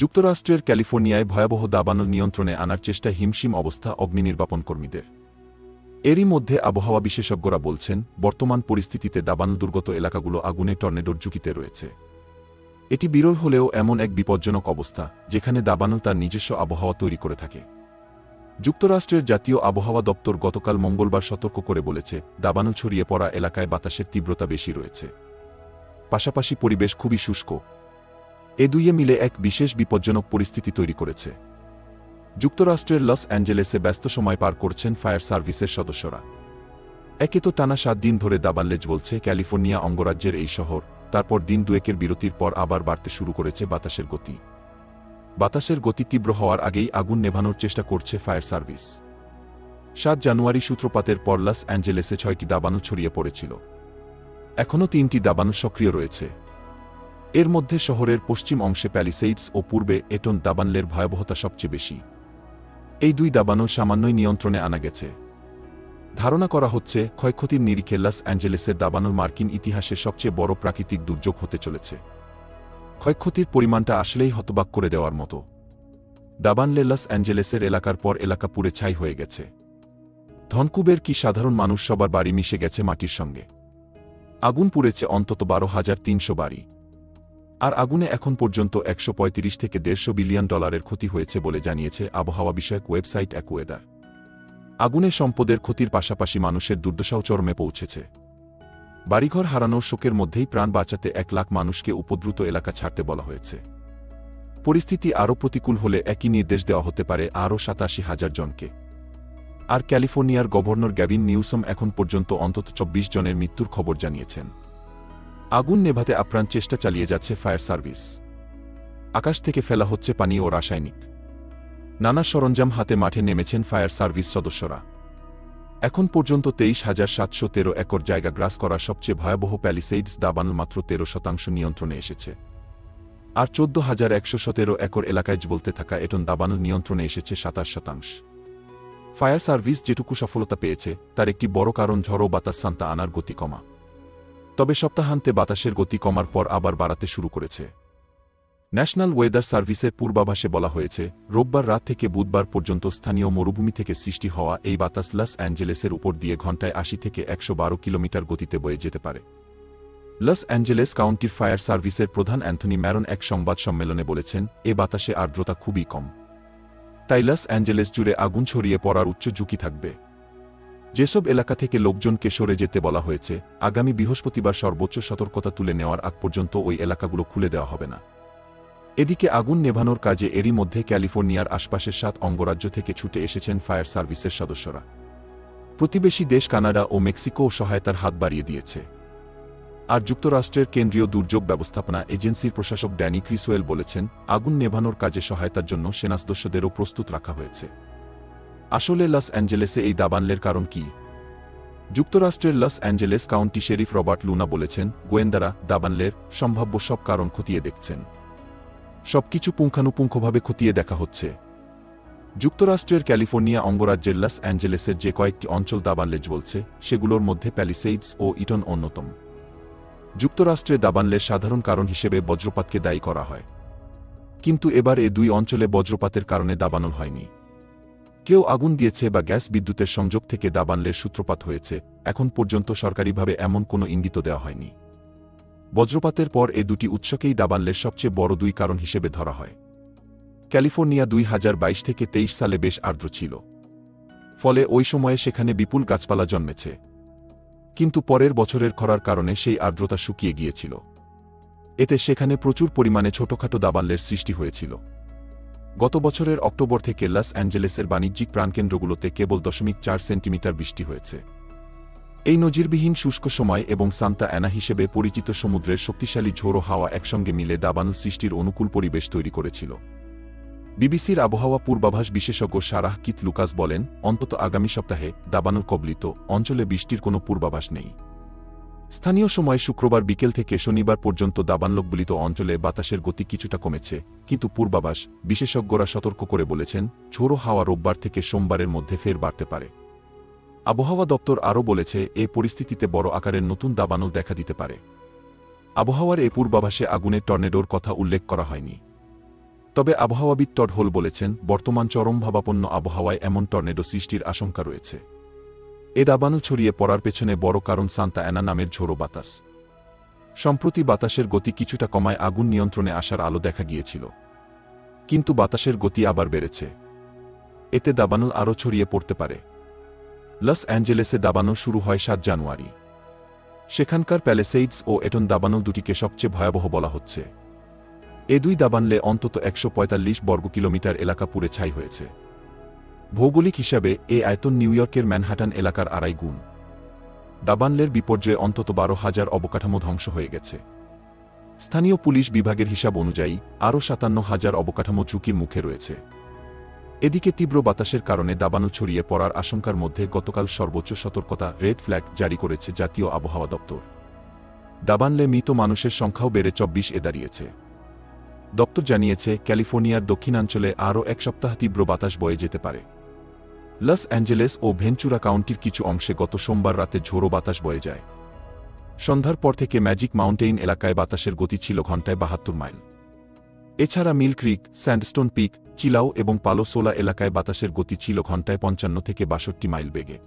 যুক্তরাষ্ট্রের ক্যালিফোর্নিয়ায় ভয়াবহ দাবানল নিয়ন্ত্রণে আনার চেষ্টায় হিমশিম অবস্থা অগ্নি নির্বাপন কর্মীদের। এরই মধ্যে আবহাওয়া বিশেষজ্ঞরা বলছেন, বর্তমান পরিস্থিতিতে দাবানল দুর্গত এলাকাগুলো আগুনে, টর্নেডোর ঝুঁকিতে রয়েছে। এটি বিরল হলেও এমন এক বিপজ্জনক অবস্থা, যেখানে দাবানল তার নিজস্ব আবহাওয়া তৈরি করে থাকে। যুক্তরাষ্ট্রের জাতীয় আবহাওয়া দপ্তর গতকাল মঙ্গলবার সতর্ক করে বলেছে, দাবানল ছড়িয়ে পড়া এলাকায় বাতাসের তীব্রতা বেশি রয়েছে। পাশাপাশি পরিবেশ খুবই শুষ্ক এ দুইয়ে মিলে এক বিশেষ বিপজ্জনক পরিস্থিতি তৈরি করেছে। যুক্তরাষ্ট্রের লস অ্যাঞ্জেলেসে ব্যস্ত সময় পার করছেন ফায়ার সার্ভিসের সদস্যরা। একে তো টানা সাত দিন ধরে দাবানলেজ বলছে, ক্যালিফোর্নিয়া অঙ্গরাজ্যের এই শহর, তারপর দিন দুয়েকের বিরতির পর আবার বাড়তে শুরু করেছে বাতাসের গতি। বাতাসের গতি তীব্র হওয়ার আগেই আগুন নেভানোর চেষ্টা করছে ফায়ার সার্ভিস। সাত জানুয়ারি সূত্রপাতের পর লস অ্যাঞ্জেলেসে ছয়টি দাবানু ছড়িয়ে পড়েছিল। এখনও তিনটি দাবানু সক্রিয় রয়েছে। এর মধ্যে শহরের পশ্চিম অংশে প্যালিসেইডস ও পূর্বে এটন দাবানলের ভয়াবহতা সবচেয়ে বেশি। এই দুই দাবানু সামান্যই নিয়ন্ত্রণে আনা গেছে। ধারণা করা হচ্ছে, ক্ষয়ক্ষতির নিরিখে লস অ্যাঞ্জেলেসের দাবানুর মার্কিন ইতিহাসে সবচেয়ে বড় প্রাকৃতিক দুর্যোগ হতে চলেছে। ক্ষয়ক্ষতির পরিমাণটা আসলেই হতবাক করে দেওয়ার মতো। দাবানলে লস অ্যাঞ্জেলেসের এলাকার পর এলাকা পুড়ে ছাই হয়ে গেছে। ধনকুবের কি সাধারণ মানুষ সবার বাড়ি মিশে গেছে মাটির সঙ্গে। আগুন পুড়েছে অন্তত বারো হাজার তিনশো বাড়ি। আর আগুনে এখন পর্যন্ত একশো পঁয়ত্রিশ থেকে দেড়শো বিলিয়ন ডলারের ক্ষতি হয়েছে বলে জানিয়েছে আবহাওয়া বিষয়ক ওয়েবসাইট অ্যাকুয়েদার আগুনে সম্পদের ক্ষতির পাশাপাশি মানুষের দুর্দশাও চরমে পৌঁছেছে। বাড়িঘর হারানোর শোকের মধ্যেই প্রাণ বাঁচাতে এক লাখ মানুষকে উপদ্রুত এলাকা ছাড়তে বলা হয়েছে। পরিস্থিতি আরও প্রতিকূল হলে একই নির্দেশ দেওয়া হতে পারে আরও সাতাশি হাজার জনকে। আর ক্যালিফোর্নিয়ার গভর্নর গ্যাভিন নিউসম এখন পর্যন্ত অন্তত চব্বিশ জনের মৃত্যুর খবর জানিয়েছেন। আগুন নেভাতে আপ্রাণ চেষ্টা চালিয়ে যাচ্ছে ফায়ার সার্ভিস। আকাশ থেকে ফেলা হচ্ছে পানি ও রাসায়নিক। নানা সরঞ্জাম হাতে মাঠে নেমেছেন ফায়ার সার্ভিস সদস্যরা। এখন পর্যন্ত তেইশ হাজার সাতশো তেরো একর জায়গা গ্রাস করা সবচেয়ে ভয়াবহ প্যালিসেইডস দাবানল মাত্র তেরো শতাংশ নিয়ন্ত্রণে এসেছে। আর চোদ্দ হাজার একশো সতেরো একর এলাকায় বলতে থাকা এটন দাবানল নিয়ন্ত্রণে এসেছে সাতাশ শতাংশ। ফায়ার সার্ভিস যেটুকু সফলতা পেয়েছে, তার একটি বড় কারণ ঝড়ো বাতাস সান্তা আনার গতি কমা। তবে সপ্তাহান্তে বাতাসের গতি কমার পর আবার বাড়াতে শুরু করেছে। ন্যাশনাল ওয়েদার সার্ভিসের পূর্বাভাসে বলা হয়েছে, রোববার রাত থেকে বুধবার পর্যন্ত স্থানীয় মরুভূমি থেকে সৃষ্টি হওয়া এই বাতাস লস অ্যাঞ্জেলেসের উপর দিয়ে ঘণ্টায় আশি থেকে একশো বারো কিলোমিটার গতিতে বয়ে যেতে পারে। লস অ্যাঞ্জেলেস কাউন্টির ফায়ার সার্ভিসের প্রধান অ্যান্থনি ম্যারন এক সংবাদ সম্মেলনে বলেছেন, এ বাতাসে আর্দ্রতা খুবই কম। তাই লস অ্যাঞ্জেলেস জুড়ে আগুন ছড়িয়ে পড়ার উচ্চ ঝুঁকি থাকবে। যেসব এলাকা থেকে লোকজনকে সরে যেতে বলা হয়েছে, আগামী বৃহস্পতিবার সর্বোচ্চ সতর্কতা তুলে নেওয়ার আগ পর্যন্ত ওই এলাকাগুলো খুলে দেওয়া হবে না। এদিকে আগুন নেভানোর কাজে এরই মধ্যে ক্যালিফোর্নিয়ার আশপাশের সাত অঙ্গরাজ্য থেকে ছুটে এসেছেন ফায়ার সার্ভিসের সদস্যরা। প্রতিবেশী দেশ কানাডা ও মেক্সিকোও সহায়তার হাত বাড়িয়ে দিয়েছে। আর যুক্তরাষ্ট্রের কেন্দ্রীয় দুর্যোগ ব্যবস্থাপনা এজেন্সির প্রশাসক ড্যানি ক্রিসওয়েল বলেছেন, আগুন নেভানোর কাজে সহায়তার জন্য সেনা সদস্যদেরও প্রস্তুত রাখা হয়েছে। আসলে লস অ্যাঞ্জেলেসে এই দাবানলের কারণ কি? যুক্তরাষ্ট্রের Los Angeles County sheriff Robert Luna বলেছেন, গোয়েন্দারা দাবানলের সম্ভাব্য সব কারণ খতিয়ে দেখছেন। সবকিছু পুঙ্খানুপুঙ্খভাবে খতিয়ে দেখা হচ্ছে। যুক্তরাষ্ট্রের ক্যালিফোর্নিয়া অঙ্গরাজ্যের লস অ্যাঞ্জেলেসের যে কয়েকটি অঞ্চল দাবানলেজ বলছে, সেগুলোর মধ্যে প্যালিসেইডস ও ইটন অন্যতম। যুক্তরাষ্ট্রে দাবানলের সাধারণ কারণ হিসেবে বজ্রপাতকে দায়ী করা হয়। কিন্তু এবার এ দুই অঞ্চলে বজ্রপাতের কারণে দাবানল হয়নি। কেউ আগুন দিয়েছে বা গ্যাস বিদ্যুতের সংযোগ থেকে দাবানলের সূত্রপাত হয়েছে, এখন পর্যন্ত সরকারিভাবে এমন কোনো ইঙ্গিত দেওয়া হয়নি। বজ্রপাতের পর এ দুটি উৎসকেই দাবানলের সবচেয়ে বড় দুই কারণ হিসেবে ধরা হয়। ক্যালিফোর্নিয়া দুই হাজার বাইশ থেকে তেইশ সালে বেশ আর্দ্র ছিল। ফলে ওই সময়ে সেখানে বিপুল গাছপালা জন্মেছে। কিন্তু পরের বছরের খরার কারণে সেই আর্দ্রতা শুকিয়ে গিয়েছিল। এতে সেখানে প্রচুর পরিমাণে ছোটখাটো দাবানলের সৃষ্টি হয়েছিল। গত বছরের অক্টোবর থেকে লস অ্যাঞ্জেলেসের বাণিজ্যিক প্রাণকেন্দ্রগুলোতে কেবল দশমিক চার সেন্টিমিটার বৃষ্টি হয়েছে। এই নজিরবিহীন শুষ্ক সময় এবং সান্তা অ্যানা হিসেবে পরিচিত সমুদ্রের শক্তিশালী ঝোড়ো হাওয়া একসঙ্গে মিলে দাবানল সৃষ্টির অনুকূল পরিবেশ তৈরি করেছিল। বিবিসির আবহাওয়া পূর্বাভাস বিশেষজ্ঞ সারাহ কিত লুকাস বলেন, অন্তত আগামী সপ্তাহে দাবানল কবলিত অঞ্চলে বৃষ্টির কোনো পূর্বাভাস নেই। স্থানীয় সময় শুক্রবার বিকেল থেকে শনিবার পর্যন্ত দাবানলকবলিত অঞ্চলে বাতাসের গতি কিছুটা কমেছে, কিন্তু পূর্বাভাস, বিশেষজ্ঞরা সতর্ক করে বলেছেন, ঝোড়ো হাওয়া রোববার থেকে সোমবারের মধ্যে ফের বাড়তে পারে। আবহাওয়া দপ্তর আরও বলেছে, এ পরিস্থিতিতে বড় আকারের নতুন দাবানল দেখা দিতে পারে। আবহাওয়ার এ পূর্বাভাসে আগুনের টর্নেডোর কথা উল্লেখ করা হয়নি। তবে আবহাওয়াবিদ টড হোল বলেছেন, বর্তমান চরমভাবাপন্ন আবহাওয়ায় এমন টর্নেডো সৃষ্টির আশঙ্কা রয়েছে। এ দাবানল ছড়িয়ে পড়ার পেছনে বড় কারণ সান্তা অ্যানা নামের ঝোড়ো বাতাস। সম্প্রতি বাতাসের গতি কিছুটা কমায় আগুন নিয়ন্ত্রণে আসার আলো দেখা গিয়েছিল। কিন্তু বাতাসের গতি আবার বেড়েছে। এতে দাবানল আরও ছড়িয়ে পড়তে পারে। লস অ্যাঞ্জেলেসে দাবানো শুরু হয় সাত জানুয়ারি। সেখানকার প্যালেসেইডস ও এটন দাবানো দুটিকে সবচেয়ে ভয়াবহ বলা হচ্ছে। এ দুই দাবানলে অন্তত একশো পঁয়তাল্লিশ বর্গ কিলোমিটার এলাকা পুড়ে ছাই হয়েছে। ভৌগোলিক হিসাবে, এ আয়তন নিউ ইয়র্কের ম্যানহাটান এলাকার আড়াই গুণ। দাবানলের বিপর্যয়ে অন্তত বারো হাজার অবকাঠামো ধ্বংস হয়ে গেছে। স্থানীয় পুলিশ বিভাগের হিসাব অনুযায়ী, আরও সাতান্ন হাজার অবকাঠামো ঝুঁকির মুখে রয়েছে। এদিকে তীব্র বাতাসের কারণে দাবানল ছড়িয়ে পড়ার আশঙ্কার মধ্যে গতকাল সর্বোচ্চ সতর্কতা রেড ফ্ল্যাগ জারি করেছে জাতীয় আবহাওয়া দপ্তর। দাবানলে মৃত মানুষের সংখ্যাও বেড়ে চব্বিশ এ দাঁড়িয়েছে। দপ্তর জানিয়েছে, ক্যালিফোর্নিয়ার দক্ষিণাঞ্চলে আরও এক সপ্তাহ তীব্র বাতাস বয়ে যেতে পারে। লস অ্যাঞ্জেলেস ও ভেঞ্চুরা কাউন্টির কিছু অংশে গত সোমবার রাতে ঝোড়ো বাতাস বয়ে যায়। সন্ধ্যার পর থেকে ম্যাজিক মাউন্টেইন এলাকায় বাতাসের গতি ছিল ঘণ্টায় বাহাত্তর মাইল। এছাড়া মিল ক্রিক, স্যান্ডস্টোন পিক, চিলাও এবং পালোসোলা এলাকায় বাতাসের গতি ছিল ঘণ্টায় পঞ্চান্ন থেকে বাষট্টি মাইল বেগে।